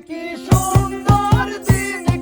কি সুন্দর দিন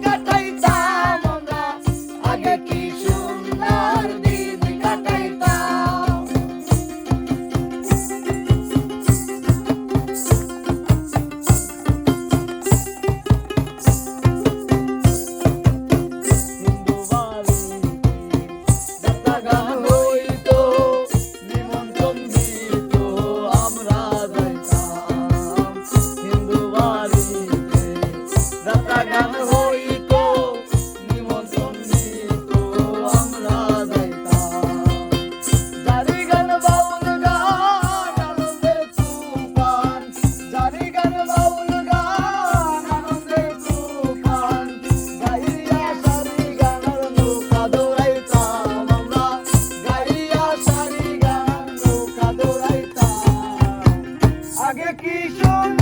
লাগে কি শোনা?